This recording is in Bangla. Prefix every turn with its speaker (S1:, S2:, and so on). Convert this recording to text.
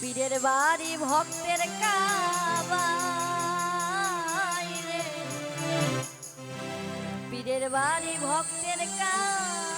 S1: পীরের বাড়ি ভক্তের কাবাই পীরের বাড়ি ভক্তের কাবা